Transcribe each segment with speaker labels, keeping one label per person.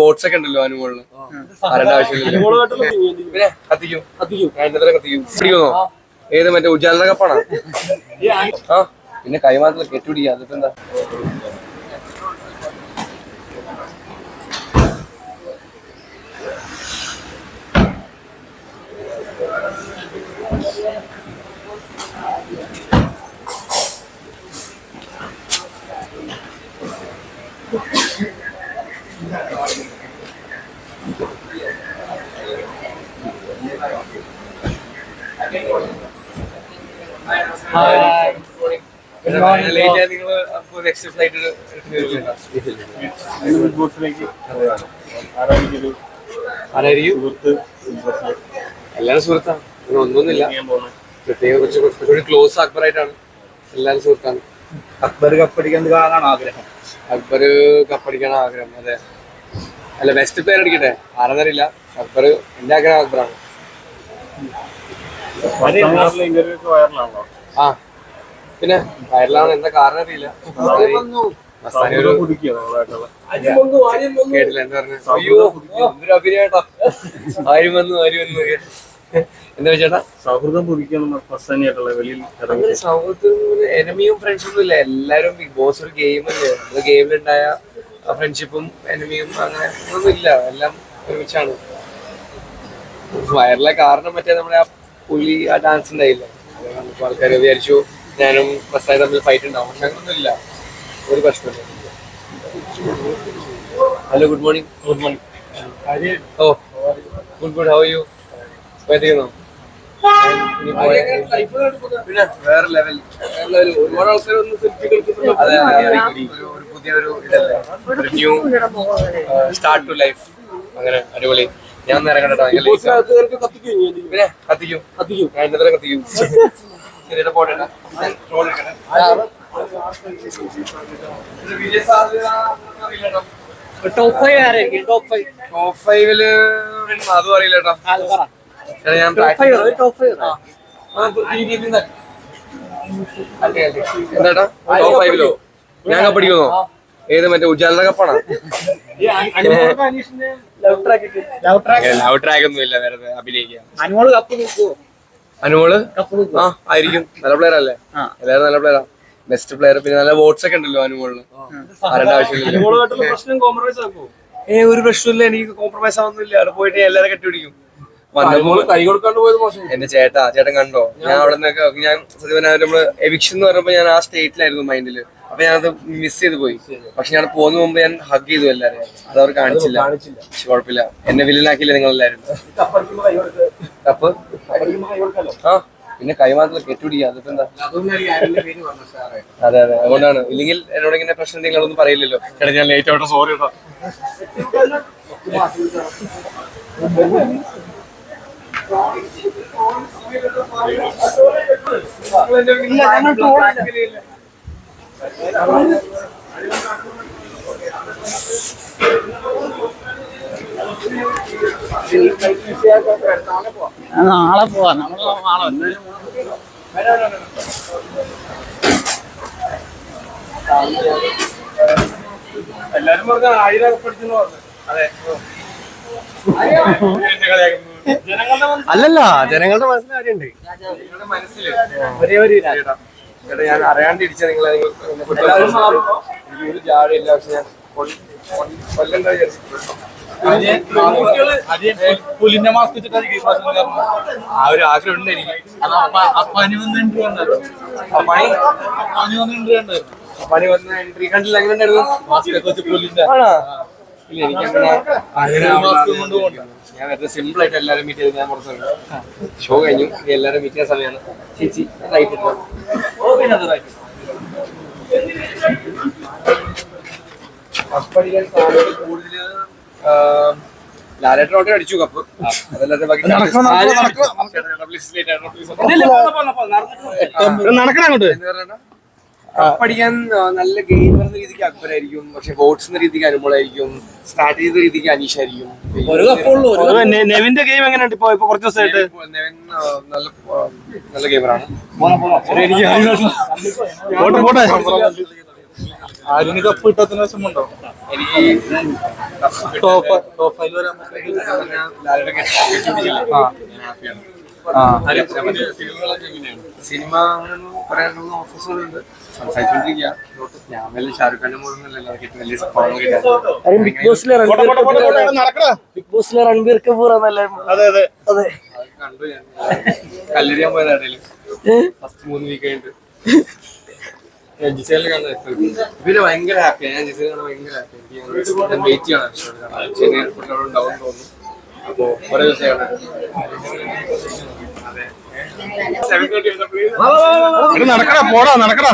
Speaker 1: Votes ഒക്കെ ഉണ്ടല്ലോ അനുമോളിൽ പറയേണ്ട ആവശ്യമില്ല. പിന്നെ കത്തിക്കും. വേണ്ടത്ര കത്തിക്കും. പിടിക്കുന്നോ ഏത് മറ്റേ ഉജാല കപ്പാണോ ആ പിന്നെ കൈമാത്ര കെട്ടുപിടിക്കുക. അതിപ്പോ എന്താ? you നിങ്ങൾ അപ്പോൾ നെക്സ്റ്റ് ഫ്ലൈറ്റ് ആരായിരിക്കും എല്ലാവരും സുഹൃത്താണ് അങ്ങനെ ഒന്നൊന്നുമില്ല. പ്രത്യേക കുറച്ച് കുറച്ചുകൂടി ക്ലോസ് അക്ബറായിട്ടാണ്. എല്ലാവരും സുഹൃത്താണ്.
Speaker 2: അക്ബർ കപ്പടിക്കാൻ കാണാൻ ആഗ്രഹം?
Speaker 1: അക്ബർ കപ്പടിക്കാൻ ആഗ്രഹം. അതെ. അല്ല ബെസ്റ്റ് പ്ലെയർ അടിക്കട്ടെ? ആരെന്നറിയില്ല. അക്ബർ എന്റെ ആഗ്രഹം അക്ബറാണ്.
Speaker 2: വൈറലാണോ
Speaker 1: ആ. പിന്നെ വയറിലാണ് എന്താ കാരണം അറിയില്ല. മസ്താനി ഒരു കേട്ടില്ല എന്താ പറഞ്ഞു. അയ്യോ എന്തൊരു അഭിനയേട്ടാ. ആരും വന്നു ആരും വന്നു. എന്താ ചേട്ടാ?
Speaker 2: സൗഹൃദം
Speaker 1: സൗഹൃദം എനിമിയും ഫ്രണ്ട്സും ഇല്ല. എല്ലാരും ബിഗ് ബോസ് ഒരു ഗെയിം അല്ലേ ഗെയിമിലുണ്ടായ ഫ്രണ്ട്ഷിപ്പും എനിമിയും അങ്ങനെ ഒന്നും ഇല്ല. എല്ലാം ഒരുമിച്ചാണ്. വയറിലെ കാരണം മറ്റേ നമ്മുടെ ആ പുലി ആ ഡാൻസ് ഉണ്ടായില്ല? ആൾക്കാർ വിചാരിച്ചു ഞാനും പ്രസാദ് തമ്മിൽ ഫൈറ്റ് ഉണ്ടാവും. പക്ഷെ അങ്ങനൊന്നും ഇല്ല ഒരു പ്രശ്നമില്ല hello good morning good morning oh good good how you ചെയ്യുന്നു? പിന്നെ വേറെ ലെവൽ ഒരുപാട് ആൾക്കാർ ഒന്ന്. ഒരു- ഇതല്ലേ? ഒരു ന്യൂ സ്റ്റാർട്ട് ടു ലൈഫ് അങ്ങനെ അടിപൊളി. ഞാൻ നേരെ ഭയങ്കര. പിന്നെ കത്തിക്കും. കത്തിക്കും. ശരിയുടെ പോട്ടെ
Speaker 3: ടോപ്പ് ഫൈവ് ആരായിരിക്കും? ടോപ്പ് ഫൈവ്
Speaker 1: ടോപ്പ് ഫൈവിൽ അതും അറിയില്ല കേട്ടോ. ചേട്ടാ, ഞാൻ
Speaker 3: ടോപ്പ് ഫൈവ് ടോപ്പ്
Speaker 1: ഫൈവിലോ ഞാൻ ഏത് മറ്റേ ഉജാല കപ്പാണോ?
Speaker 3: ലവ് ട്രാക്ക്
Speaker 1: ഒന്നും ഇല്ല വേറെ
Speaker 3: അനുമോൾ കപ്പ് നോക്കുവോ
Speaker 1: അനുമോൾ?
Speaker 3: കപ്പ് നോക്കുവോ
Speaker 1: ആ ആയിരിക്കും. നല്ല പ്ലെയർ അല്ലേ?
Speaker 3: എല്ലാരും
Speaker 1: എല്ലാവരും നല്ല പ്ലെയറാ ബെസ്റ്റ് പ്ലെയർ പിന്നെ നല്ല വോട്ട്സ് ഒക്കെ ഉണ്ടല്ലോ അനുമോളിൽ ആരുടെ ആവശ്യമില്ല ഏ ഒരു പ്രശ്നമില്ല എനിക്ക് കോംപ്രമൈസ് ആവുന്നില്ല. അവിടെ പോയിട്ട് ഞാൻ എല്ലാവരും കെട്ടിപിടിക്കും എന്റെ ചേട്ടാ ചേട്ടൻ കണ്ടോ? ഞാൻ അവിടെ നിന്നൊക്കെ ഞാൻ സത്യം പറഞ്ഞാൽ നമ്മൾ എവിക്ഷൻ എന്ന് പറയുമ്പോ ഞാൻ ആ സ്റ്റേറ്റിലായിരുന്നു മൈൻഡിൽ അപ്പൊ ഞാനത് മിസ് ചെയ്ത് പോയി. പക്ഷെ ഞാൻ പോകുന്ന മുമ്പ് ഞാൻ ഹഗ് ചെയ്തു എല്ലാരും അത് അവർ കാണിച്ചില്ല. പക്ഷെ കുഴപ്പമില്ല. എന്നെ വില്ലനാക്കിയില്ല നിങ്ങൾ എല്ലാരും കപ്പ്? ആ പിന്നെ കൈമാത്രത്തിൽ കെട്ടുപിടിക്കുക അതിപ്പോ എന്താ? അതെ അതെ. അതുകൊണ്ടാണ്. ഇല്ലെങ്കിൽ എന്നോട് ഇങ്ങനെ പ്രശ്നം നിങ്ങളൊന്നും പറയില്ലല്ലോ. ചേട്ടാ ഞാൻ ലേറ്റ് ആവട്ടെ. സോറി കേട്ടോ
Speaker 3: നാളെ പോവാ. നമ്മൾ നാളെ വന്നു
Speaker 2: എല്ലാരും പറഞ്ഞ ആയിരം പഠിച്ചെന്ന് പറഞ്ഞു.
Speaker 1: അതെ.
Speaker 2: ജനങ്ങളുടെ
Speaker 1: അല്ലല്ല ജനങ്ങളുടെ മനസ്സിൽ കാര്യമുണ്ട് മനസ്സിൽ.
Speaker 3: ഒരേ ഒരു
Speaker 1: ചേട്ടാ ഞാൻ അറിയാണ്ട് ഇടിച്ച നിങ്ങളെ ഒരു ജാടയില്ല പക്ഷെ ഞാൻ കൊല്ല- കൊല്ല- കൊല്ലണ്ട
Speaker 2: പുലിന്റെ മാസ്ക് വെച്ചിട്ട്
Speaker 1: ആ ഒരു ആഗ്രഹം ഉണ്ട് എനിക്ക്
Speaker 2: പനി വന്നിട്ട്
Speaker 1: ആ പണി
Speaker 2: പനി വന്നിട്ട്
Speaker 1: പണി വന്ന എൻട്രി കണ്ടില്ല എങ്ങനെ ഉണ്ടായിരുന്നു?
Speaker 2: മാസ്ക് വെച്ച് പുലിന്റെ
Speaker 1: ഇല്ല എനിക്ക് അങ്ങനെ അങ്ങനെ ഞാൻ വെറുതെ സിമ്പിൾ ആയിട്ട് എല്ലാവരും മീറ്റ് ചെയ്ത് ഞാൻ പുറത്തു ഷോ കഴിഞ്ഞു. ഇനി എല്ലാവരും മീറ്റ് ചെയ്യുന്ന സമയമാണ്. ചേച്ചി റൈറ്റ് കപ്പടിക്കാൻ സാധ്യത കൂടുതൽ ലാലേട്ടനോട്ടെ അടിച്ചു കപ്പ്. അതല്ലാതെ ബാക്കി.
Speaker 2: നടക്കണം അങ്ങോട്ട്?
Speaker 1: ആ, നല്ല ഗെയിം എന്ന രീതിക്ക് അക്ബരായിരിക്കും പക്ഷെ ബോട്ട്സ് എന്ന രീതിക്ക് അനുമോളായിരിക്കും സ്ട്രാറ്റജി എന്ന രീതിക്ക് അനീഷ് ആയിരിക്കും
Speaker 3: ഒരു കപ്പുള്ളൂ ഒരു
Speaker 2: ഒരു നെവിന്റെ ഗെയിം എങ്ങനെയുണ്ട് ഇപ്പൊ ഇപ്പൊ കുറച്ച് ദിവസമായിട്ട്
Speaker 1: നെവിൻ, നല്ല നല്ല ഗെയിമറാണ്
Speaker 2: ആര്യന് കപ്പ് കിട്ടാത്തതിന് വിഷമമുണ്ടോ
Speaker 1: എനിക്ക്
Speaker 2: ടോപ്പ് ടോപ്പ് ഫൈവ് വരാൻ
Speaker 1: സിനിമ പറയാനുള്ള ഓഫീസുകൾ ഉണ്ട് സംസാരിച്ചോണ്ടിരിക്കുക ഞാൻ വല്ല ഷാറുഖ് ഖാന്റെ മോഡലല്ലോ വലിയ കിട്ടാൻ
Speaker 3: ബിഗ് ബോസിലെ ബിഗ് ബോസിലെ രൺബീർ കപൂർ എന്നല്ലേ?
Speaker 2: അതെ അതെ.
Speaker 3: അതെ.
Speaker 1: കണ്ടു ഞാൻ. കല്ലറിയാൻ പോയത് ഫസ്റ്റ് മൂന്ന് വീക്ക് കഴിഞ്ഞിട്ട്. ജിസേലിനെ കണ്ടത് പിന്നെ ഭയങ്കര ഹാപ്പിയാണ് ഞാൻ ജിസേലിനെ കാണാൻ ഭയങ്കര ഹാപ്പി ഞാൻ വെയിറ്റ് ചെയ്യണം. ചെന്നൈ എയർപോർട്ടിൽ അവിടെ ഉണ്ടാവും തോന്നുന്നു. അപ്പോ ഓരോ ദിവസം
Speaker 2: നടക്കടാ പോടാ നടക്കടാ.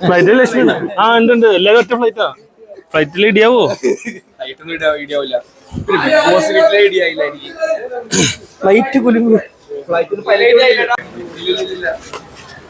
Speaker 2: ഫ്ലൈറ്റിൽ ലക്ഷ്മി ആ ഉണ്ട് ഉണ്ട്. എല്ലാവരും ഒറ്റ ഫ്ലൈറ്റാ ഫ്ലൈറ്റിൽ ഇടിയാവോ?
Speaker 1: ഫ്ലൈറ്റ് ഇടാ ഫ്ലൈറ്റിൽ വീട്ടിലെ ഇടിയായില്ല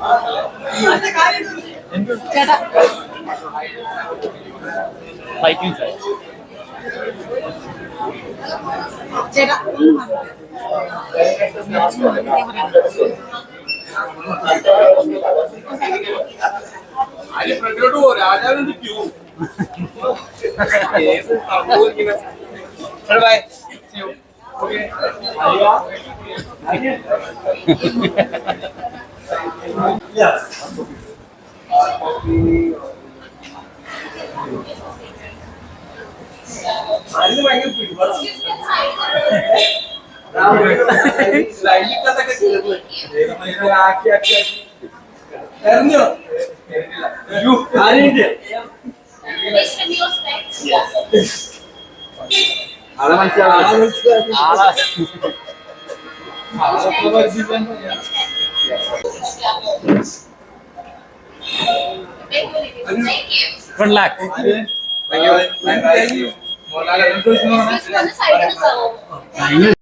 Speaker 3: ഫ്ലൈറ്റ് കുലുങ്ങു
Speaker 1: ഫ്ലൈറ്റിന് പല ഇടിയായില്ല ഇല്ല ഇല്ല
Speaker 4: ചേട്ടാ
Speaker 1: bye
Speaker 4: Mr. News Next. Thank you.
Speaker 3: One lakh
Speaker 1: Good luck.
Speaker 4: Thank you. Thank you. Thank you.